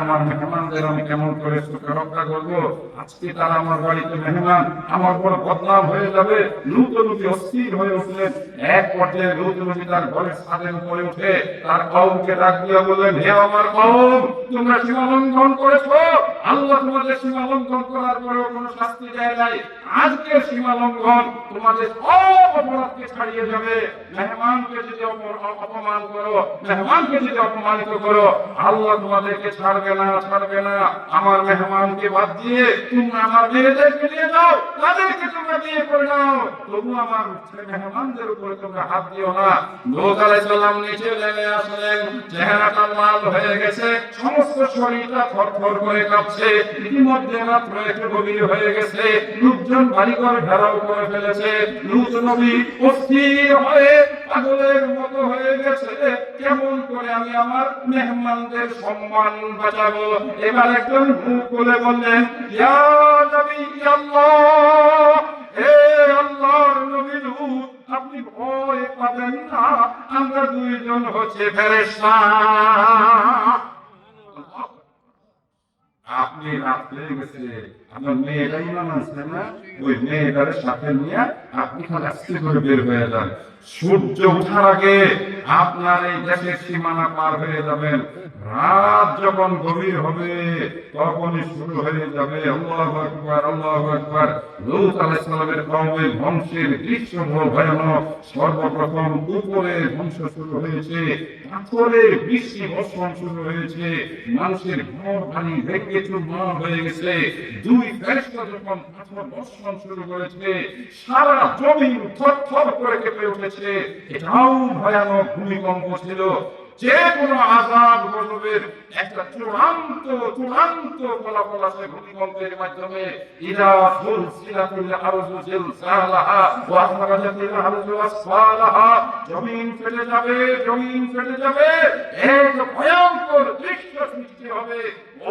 আমার মেহমানদের বদনাম হয়ে যাবে। লুত অস্থির হয়ে উঠলেন এক পর্যায়ে লুত তার ঘরের ছাদের উপরে উঠে তার কওমকে ডাক দিয়া বললেন, হে আমার কওম তোমরা সীমা লঙ্ঘন করেছ? আল্লাহ তোমাদের সীমা লঙ্ঘন করার পরেও কোনো শাস্তি ছাড়বে না ছাড়বে না। আমার মেহমানকে বাদ দিয়ে তোমরা আমার মেয়েদেরকে নিয়ে যাও। তাদেরকে তোমরা বিয়ে করে নাও। তবু আমার মেহমানদের উপরে তোমরা হাত দিও না। লোক আলাইসাল্লাম নিচে নেমে আসলেন। চেহারাটা লাল হয়ে গেছে। সমস্ত শরীরটা থরথর করে কাঁপছে। ইতিমধ্যে গভীর হয়ে গেছে, লোকজন বাড়িঘর ঘেরাও করে ফেলেছে লুত নবী অস্থির হয়ে পাগলের মতো হয়ে গেছে। কেমন করে আমি আমার মেহমানদের সম্মান বাঁচাবো? এবার একজন মুখ বলে বললেন নবী আল্লাহ আপনি ভয় পাবেন না, আমরা দুইজন হচ্ছে ফেরেশতা। আপনি রাত্রে গেছে আপনার মেয়েটাই না? ওই সাথে নিয়ে আপনি করে বের হয়ে যান। সূর্য ওঠার আগে আপনার এই দেশের সীমানা পার হয়ে যাবেন। রাত যখন গভীর হবে, তখনই শুরু হয়ে যাবে। আল্লাহু আকবার আল্লাহু আকবার। সালামের ধ্বংসের দৃশ্য ভয়ানক সর্বপ্রথম উপরে ধ্বংস শুরু হয়েছে, পাথরে বৃষ্টি বর্ষণ শুরু হয়েছে, মানুষের ঘর বাড়ি ভেঙে চুরমার হয়ে গেছে। দুই ফেরেশতা যখন পাথর বর্ষণ শুরু করেছে, সারা জমি থরথর করে কেঁপে উঠেছে। এটাও ভয়ানক ভূমিকম্প ছিল। যে কোনো আজাব গজবের একটা চূড়ান্ত চূড়ান্ত ফলাফল আছে ভূমিকম্পের মাধ্যমে। ইরা সুলসিলাতুল আরজু জিলসালাহা ওয়া আখরাজাতিল আরজু আসফালাহা জমিন ফেটে যাবে, জমিন ফেটে যাবে। এক ভয়ঙ্কর দৃশ্য সৃষ্টি হবে ও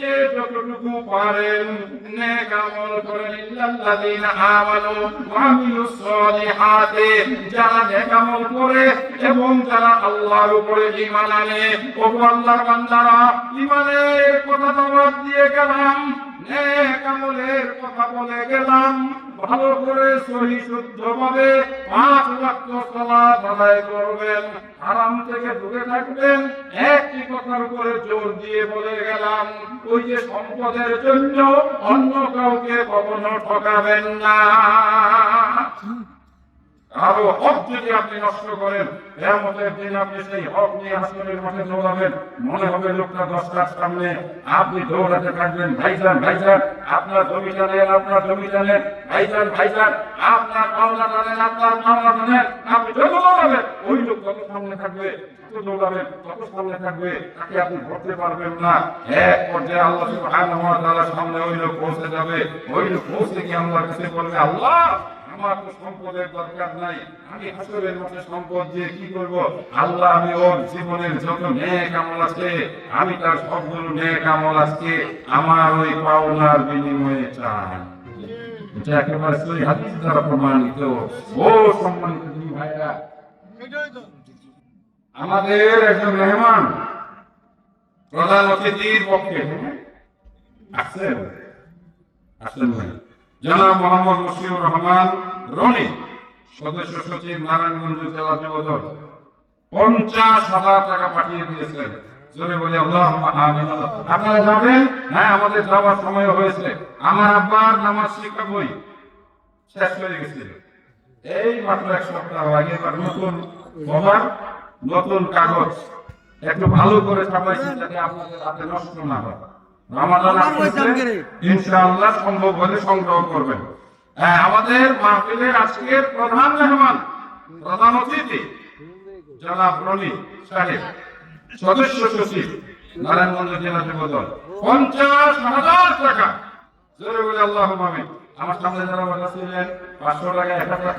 যে যতটুকু পারেন, নেক আমল করেন ইল্লাল্লাযীনা আমানু ওয়া আমিলুস সলিহাতি। যারা নেক আমল করে এবং যারা আল্লাহর উপরে ঈমান আনে ও আল্লাহর বান্দারা, ঈমানের কথা দাওয়াত দিয়ে গেলাম। নেক আমলের কথা বলে গেলাম, ভালো করে সহি শুদ্ধ ভাবে পাঁচ ওয়াক্ত সালাত আদায় করবেন। আরাম থেকে দূরে থাকবেন একটি কথার উপরে জোর দিয়ে বলে গেলাম, ওই যে সম্পদের জন্য অন্য কাউকে কখনো ঠকাবেন না। আরও হক যদি আপনি নষ্ট করেন, কেয়ামতের দিন আপনি সেই হক নিয়ে হাসনের মাঠে দৌড়াবেন। মনে হবে লোকটা দশটার সামনে। আপনি দৌড়াতে থাকবেন। ভাইজান ভাইজান, আপনার জমি জানেন আপনার জমি জানেন ভাইজান ভাইজান, আপনার পাওনা জানেন আপনার পাওনা জানেন আপনি যত দৌড়াবেন, ওই লোক যত সামনে থাকবে। পারবেন না। এক ওই লোক পৌঁছে যাবে। ওই লোক পৌঁছে গিয়ে আল্লাহর আল্লাহ আমার তো সম্পদের দরকার নাই। আমি হাসরের মধ্যে সম্পদ দিয়ে কি করব? আল্লাহ আমি ওর জীবনের যত নেক আমল আছে আমি তার সবগুলো নেক আমল আজকে আমার ওই পাওনার বিনিময়ে চাই। এটা একেবারে সই হাদিস দ্বারা প্রমাণিত। ও সম্মানিত দুই ভাইরা, আমাদের একজন মেহমান প্রধান অতিথির পক্ষে আসছেন? আসলেন ভাই। জনাব মোহাম্মদ মশিউর রহমান, রনি, সদস্য সচিব নারায়ণগঞ্জ জেলা যুবদল। পঞ্চাশ হাজার টাকা পাঠিয়ে দিয়েছেন। জোরে বলে আপনারা যাবেন হ্যাঁ আমাদের যাওয়ার সময় হয়েছে। আমার আব্বার নামাজ শিক্ষা বই শেষ হয়ে গেছিল এই মাত্র এক সপ্তাহ আগে এবার নতুন কভার, নতুন কাগজ। একটু ভালো করে ছাপাইছি যাতে আপনাদের হাতে নষ্ট না হয়। রমাদান ইনশাআল্লাহ সম্ভব হলে সংগ্রহ করবেন। হ্যাঁ আমাদের মাহফিলের আজকের প্রধান মেহমান প্রধান অতিথি জনাব রনি সাহেব সদস্য সচিব নারায়ণগঞ্জ জেলা যুবদল পঞ্চাশ হাজার টাকা। জোরে বলে আল্লাহ আমার সামনে যারা বসা ছিলেন পাঁচশো টাকা এক হাজার টাকা।